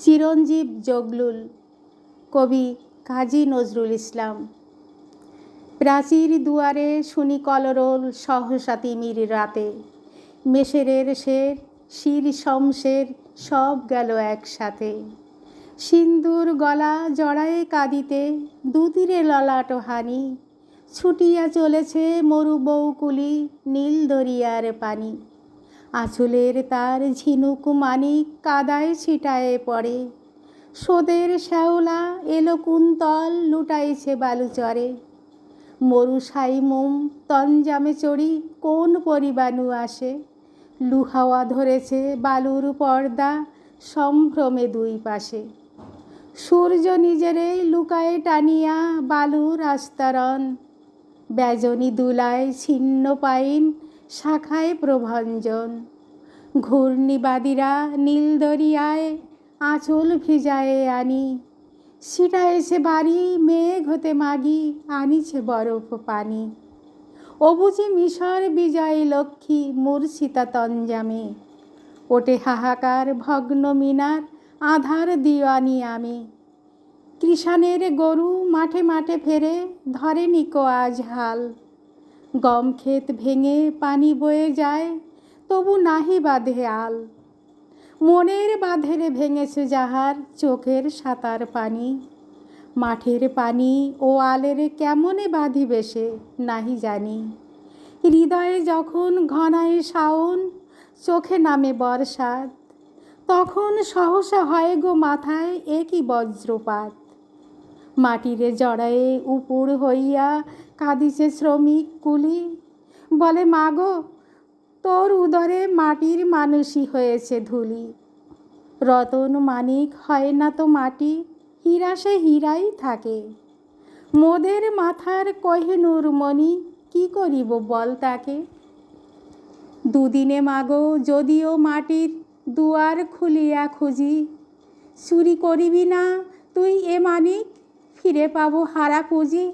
চিরঞ্জীব জগলুল, কবি কাজী নজরুল ইসলাম। প্রাচীর দুয়ারে শুনি কলরোল সহসা তিমির রাতে। মেশেরের শের, শির শমশের সব গেল একসাথে। সিন্দুর গলা জড়ায়ে কাঁদিতে দুতীরে ললাট হানি। ছুটিয়া চলেছে মরু বৌকুলি নীল দরিয়ার পানি। আঁচলের তার ঝিনুক মানিক কাদায় ছিটায়ে পড়ে। সোদের শ্যাওলা এলো কুন্তল, লুটাইছে বালুচরে। মরু সাই মোম, তঞ্জামে চড়ি, কোন পরিবাণু আসে? লুহাওয়া ধরেছে বালুর পর্দা, সম্ভ্রমে দুই পাশে। সূর্য নিজেরে লুকায়ে টানিয়া বালুর আস্তরণ। বেজনি দুলায় ছিন্ন পাইন শাখায় প্রভঞ্জন। ঘূর্ণিবাদীরা নীল দরিয়ায় আঁচল ভিজায়ে আনি। ছিটায়েছে বাড়ি, মেঘ হতে মাগি, আনিছে বরফ পানি। অবুঝি মিশর বিজয় লক্ষ্মী মূর্ছিতা তঞ্জামে। ওটে হাহাকার ভগ্ন মিনার, আধার দিওয়ানি আমি। কৃষাণের গরু মাঠে মাঠে ফেরে ধরে নিকো আজ হাল। গম ক্ষেত ভেঙে পানি বয়ে যায়, তবু নাহি বাঁধে আল। মনের বাঁধেরে ভেঙেছে যাহার চোখের সাঁতার পানি। মাঠের পানি ও আলের কেমনে বাঁধিবে সে নাহি জানি। হৃদয়ে যখন ঘনায় শাওন, চোখে নামে বর্ষাত তখন সহসা হয় গো মাথায় একই বজ্রপাত। মাটিরে জড়ায়ে উপুর হইয়া কাঁদিছে শ্রমিক কুলি বলে মাগো তোর উদরে মাটির মানুষই হয়েছে ধুলি। রতন মানিক হয় না তো মাটি, হীরা সে হীরাই থাকে। মোদের মাথার কহেনুর মণি, কি করিব বল তাকে? দুদিনে মাগো যদিও মাটির দুয়ার খুলিয়া খুঁজি, চুরি করিবি না তুই এ মানিক? ফিরে পাবো হারা পুঁজি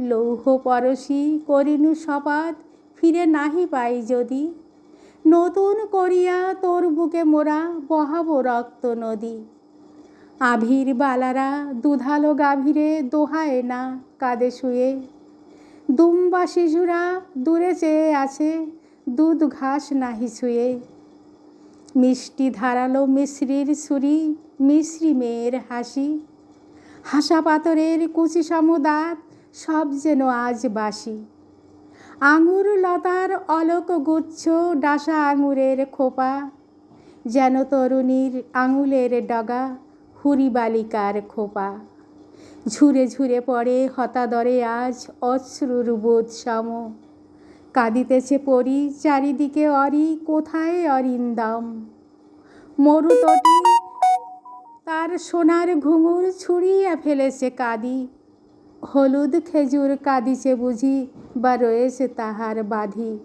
লৌহ পরশি করিনু সপাত ফিরে নাহি পাই যদি। নতুন করিয়া তোর বুকে মোরা বহাব রক্ত নদী। আভির বালারা দুধালো গাভীরে দোহায় না কাঁদে শুয়ে। দুম্বা শিশুরা দূরে চেয়ে আছে, দুধ ঘাস নাহি ছুঁয়ে। মিষ্টি ধারালো মিশ্রির ছুরি, মিশ্রি মেয়ের হাসি। হাসা পাথরের কুচি সমুদাত সব যেন আজ বাসি। আঙুর লতার অলোক গুচ্ছ ডাসা আঙুরের খোপা, যেন তরুণীর আঙুলের ডগা হুরি বালিকার খোপা। ঝুরে ঝুরে পড়ে হতাদরে আজ অশ্রুর বোধ সম। কাঁদিতেছে পরি চারিদিকে অরি, কোথায় অরিন্দম? মরুতটি তার সোনার ঘুঙুর ছুড়িয়া ফেলেছে কাঁদি। হলুদ খেজুর কাঁদিছে বুঝি, বা রয়েছে তাহার বাধি।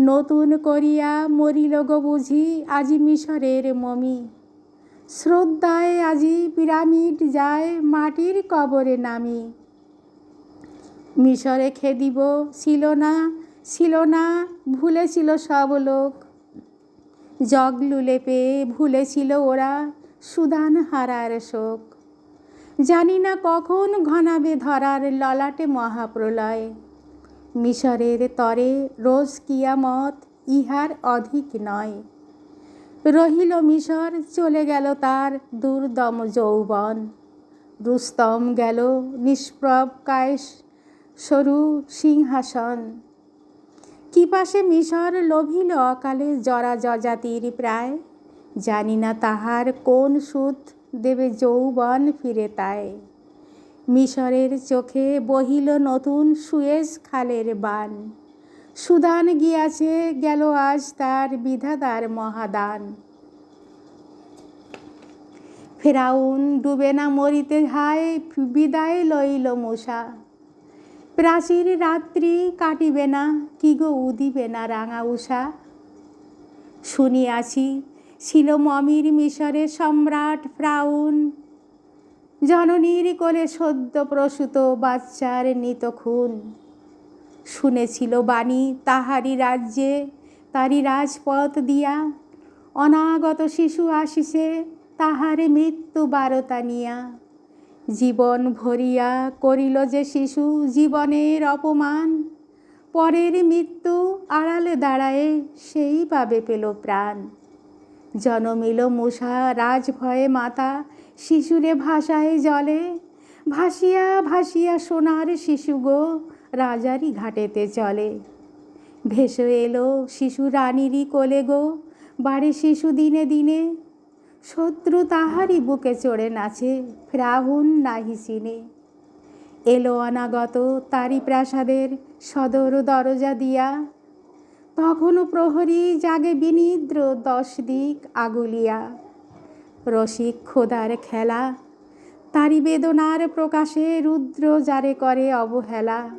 নতুন করিয়া মরিল গো বুঝি, আজি মিশরের মমি। শ্রদ্ধায় আজি পিরামিড যায় মাটির কবরে নামি। মিশরে খেদিব, ছিল না ছিল না, ভুলেছিল সব লোক। জগলুলে পেয়ে ভুলেছিল ওরা, সুদান হারার শোক। জানি না কখন ঘনাবে ধরার ললাটে মহাপ্রলয়। মিশরের তরে রোজ কিয়ামত ইহার অধিক নয়। রহিল মিশর চলে গেল তার দুর্দম যৌবন। রুস্তম গেল নিষ্প্রব কায়স সরু সিংহাসন। কি পাশে মিশর লোভিল অকালে জরা যজাতির প্রায়? জানি না তাহার কোন সুদ দেবে যৌবন ফিরে তাই। মিশরের চোখে বহিল নতুন সুয়েজ খালের বান। সুদান গিয়াছে, গেল আজ তার বিধাতার মহাদান। ফেরাউন ডুবে না মরিতে হায়, বিদায় লইল মূষা। প্রাচীর রাত্রি কাটিবে না, কি গো উদিবে না রাঙা উষা শুনিয়াছি ছিল মমির মিশরের সম্রাট ফ্রাউন। জননীর কোলে সদ্য প্রসূত বাচ্চার নিত খুন। শুনেছিল বাণী তাহারি রাজ্যে তারি রাজপথ দিয়া। অনাগত শিশু আসিছে, তাহার মৃত্যু বারতা নিয়া। জীবন ভরিয়া করিল যে শিশু, জীবনের অপমান। পরের মৃত্যু আড়ালে দাঁড়ায়ে সেই পাবে পেল প্রাণ। জনমিল মূষা রাজভয়ে মাতা, শিশুরে ভাষায় জলে। ভাসিয়া ভাসিয়া সোনার শিশু গো, রাজারই ঘাটেতে চলে। ভেসে এলো শিশু রানীরই কোলে গো, বাড়ি শিশু দিনে দিনে। শত্রু তাহারই বুকে চড়ে নাচে ফ্রাহুন নাহি চিনে। এলো অনাগত তারি প্রাসাদের সদর দরজা দিয়া তখনও প্রহরী জাগে বিনিদ্র দশ দিক আগুলিয়া। রসিক খোদার খেলা, তারি বেদনার প্রকাশে রুদ্র যারে করে অবহেলা।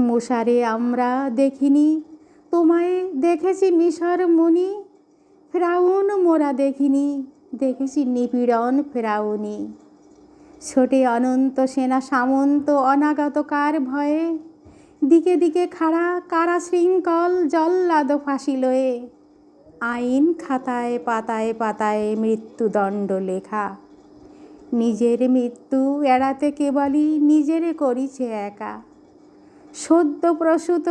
মশারে আমরা দেখিনি, তোমায় দেখেছি মিশর মুনি, ফেরাউন মোরা দেখিনি, দেখেছি নিপীড়ন ফেরাউনি। ছোটে অনন্ত সেনা সামন্ত অনাগতকার ভয়ে দিকে দিকে খাড়া কারা শৃঙ্খল জল্লাদ ফাঁসি লয়ে। আইন খাতায় পাতায় পাতায় মৃত্যুদণ্ড লেখা। নিজের মৃত্যু এড়াতে কেবলই নিজের করিছে একা। সদ্য প্রসূত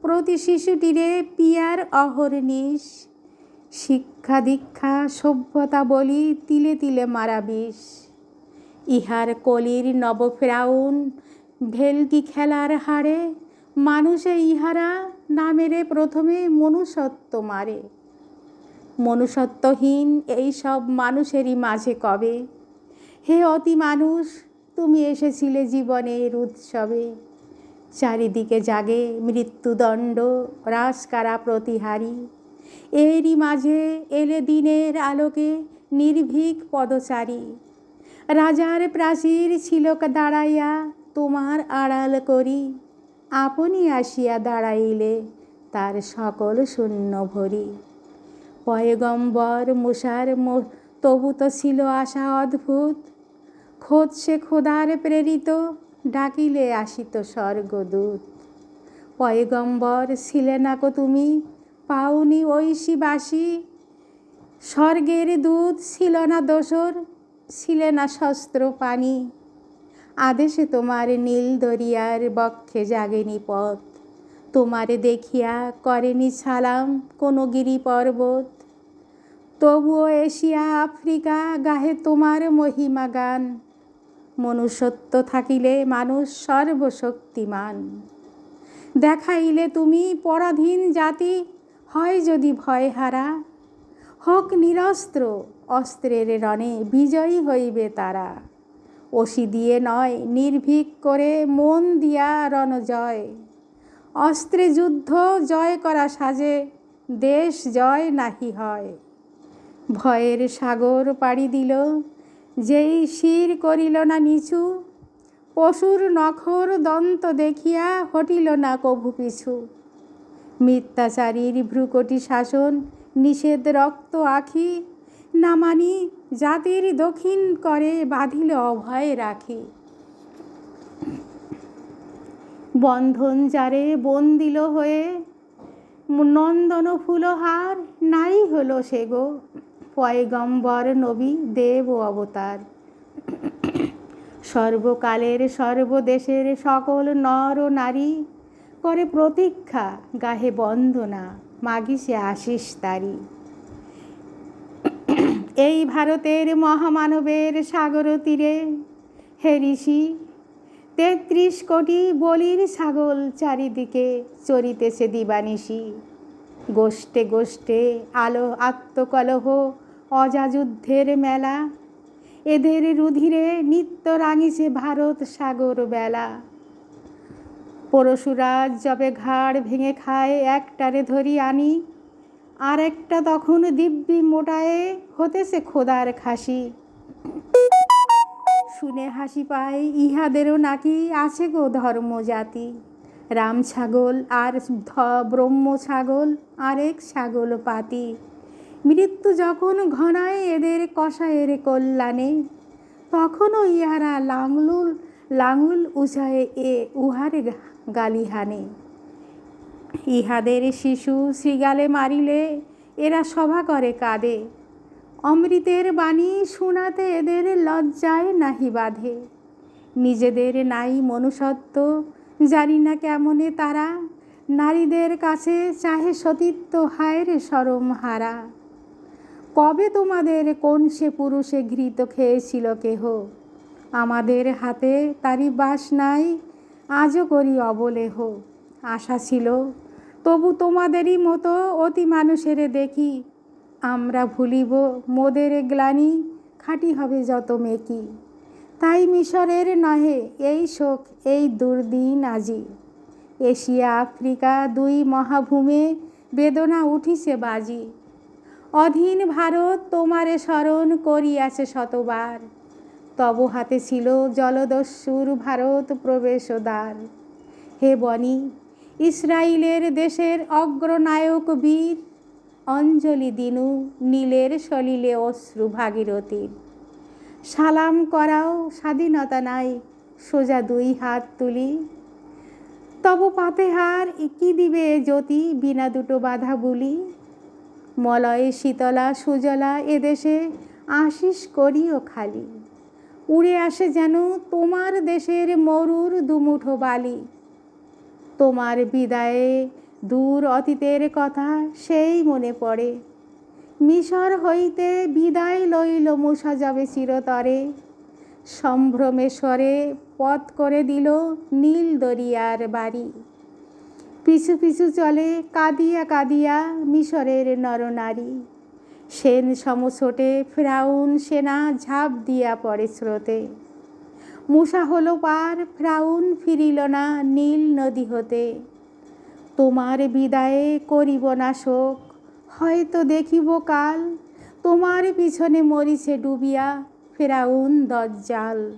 প্রতি শিশুটিরে পিয়ার অহর্নিশ শিক্ষা দীক্ষা সভ্যতা বলি তিলে তিলে মারা বিষ। ইহার কলির নবফেরাউন ভেলকি খেলার হারে মানুষে ইহারা নামেরে প্রথমে মনুষ্যত্ব মারে। মনুষ্যত্বহীন এই সব মানুষেরই মাঝে কবে? হে অতি মানুষ, তুমি এসেছিলে জীবনের উৎসবে। চারিদিকে জাগে মৃত্যুদণ্ড রাসকারা প্রতিহারী। এরই মাঝে এলে দিনের আলোকে নির্ভীক পদচারী। রাজার প্রাচীর ছিল দাঁড়াইয়া তোমার আড়াল করি। আপনি আসিয়া দাঁড়াইলে তার সকল শূন্য ভরি। পয়গম্বর মুসার তবু তো ছিল আশা অদ্ভুত। খোদ সে খোদার প্রেরিত, ডাকিলে আসিত স্বর্গদূত। পয়গম্বর ছিলে না নাকো তুমি, পাওনি ঐশীবাসী। স্বর্গের দূত ছিল না দোসর, ছিলে না শস্ত্র পানি আদেশে তোমার নীল দরিয়ার বক্ষে জাগেনি পথ। তোমারে দেখিয়া করেনি সালাম কোনো গিরি পর্বত তবুও এশিয়া, আফ্রিকা, গাহে তোমার মহিমা গান। মনুষ্যত্ব থাকিলে মানুষ সর্বশক্তিমান। দেখাইলে তুমি পরাধীন জাতি, হয় যদি ভয় হারা হোক নিরস্ত্র, অস্ত্রের রণে বিজয়ী হইবে তারা। অসি দিয়ে নয়, নির্ভীক করে মন দিয়া রণজয়। অস্ত্রে যুদ্ধ, জয় করা সাজে, দেশ জয় নাহি হয়। ভয়ের সাগর পাড়ি দিল, যেই শির করিল না নিচু, পশুর নখর দন্ত দেখিয়া হটিল না কভু পিছু। মিথ্যাচারীর ভ্রুকটি শাসন, নিষেধ রক্ত আখি না মানি, জাতির দক্ষিণ করে বাঁধিল অভয় রাখি। বন্ধন যারে বন্দিল হয়ে, নন্দন ফুলহার নাই হলো সে গো, পয়গম্বর নবী দেব অবতার। সর্বকালের সর্বদেশের সকল নর ও নারী করে প্রতীক্ষা, গাহে বন্দনা, মাগিসে আশিস তারি। এই ভারতের মহামানবের সাগর তীরে। হে ঋষি, তেত্রিশ কোটি বলির ছাগল চারিদিকে চরিতেছে দিবানিশি। গোষ্ঠে গোষ্ঠে আলো, আত্মকলহ অজাযুদ্ধের মেলা। এদের রুধিরে নিত্য রাঙিছে ভারত সাগর বেলা। পরশুরাজ যবে ঘাড় ভেঙে খায় একটারে ধরি আনি। আর একটা তখন দিব্যি মোটায়ে হতেছে খোদার খাসি। শুনে হাসি পায়, ইহাদেরও নাকি আছে গো ধর্ম জাতি। রাম ছাগল আর ব্রহ্ম ছাগল, আরেক ছাগল পাতি। মৃত্যু যখন ঘনায় এদের কষায়ের কল্যাণে, তখনও ইহারা লাঙলুল লাঙুল উঁচায়ে এ উহারে গা- গালি হানে ইহাদের শিশু শ্রীগালে মারিলে, এরা সভা করে কাঁদে। অমৃতের বাণী শোনাতে এদের লজ্জায় নাহি বাঁধে। নিজেদের নাই মনুষ্যত্ব, জানি না কেমনে তারা। নারীদের কাছে চাহে সতীত্ব, হায়ের সরম হারা। কবে তোমাদের কোন সে পুরুষে ঘৃত খেয়েছিল কেহ? আমাদের হাতে তারই বাস নাই, আজও করি অবলেহ। আশা ছিল তবু তোমাদেরই মতো অতি মানুষের দেখি। আমরা ভুলিব মোদের গ্লানি, খাঁটি হবে যত মেকি। তাই মিশরের নহে এই শোক, এই দুর্দিন আজি। এশিয়া, আফ্রিকা দুই মহাভূমে বেদনা উঠিছে বাজি। অধীন ভারত তোমারে স্মরণ করিয়াছে শতবার। তব হাতে ছিল জলদস্যুর ভারত প্রবেশদ্বার। হে বনি ইসরায়েলের দেশের অগ্রনায়ক বীর অঞ্জলি দিনু নীলের সলিলে অশ্রু ভাগীরথীর সালাম করাও স্বাধীনতা নাই, সোজা দুই হাত তুলি। তব পাতেহার কি দিবে জ্যোতি বিনা দুটো বাধা বুলি। মলয়ে শীতলা সুজলা এদেশে আশিস করিও খালি। উড়ে আসে যেন তোমার দেশের মরুর দুমুঠো বালি। তোমার বিদায়ে দূর অতীতের কথা সেই মনে পড়ে। মিশর হইতে বিদায় লইল মুসা যাবে চিরতরে। সম্ভ্রমেশ্বরে পথ করে দিল নীল দরিয়ার বাড়ি। পিছু পিছু চলে কাঁদিয়া কাঁদিয়া মিশরের নরনারী। সেন সমছোটে ফ্রাউন সেনা ঝাঁপ দিয়া পড়ে স্রোতে। মুসা হলো পার, ফ্রাউন ফিরিল না নীল নদী হতে। তোমার বিদায়ে করিব না শোক, হয়তো দেখিব কাল। তোমার পিছনে মরিছে ডুবিয়া ফেরাউন দজ্জাল।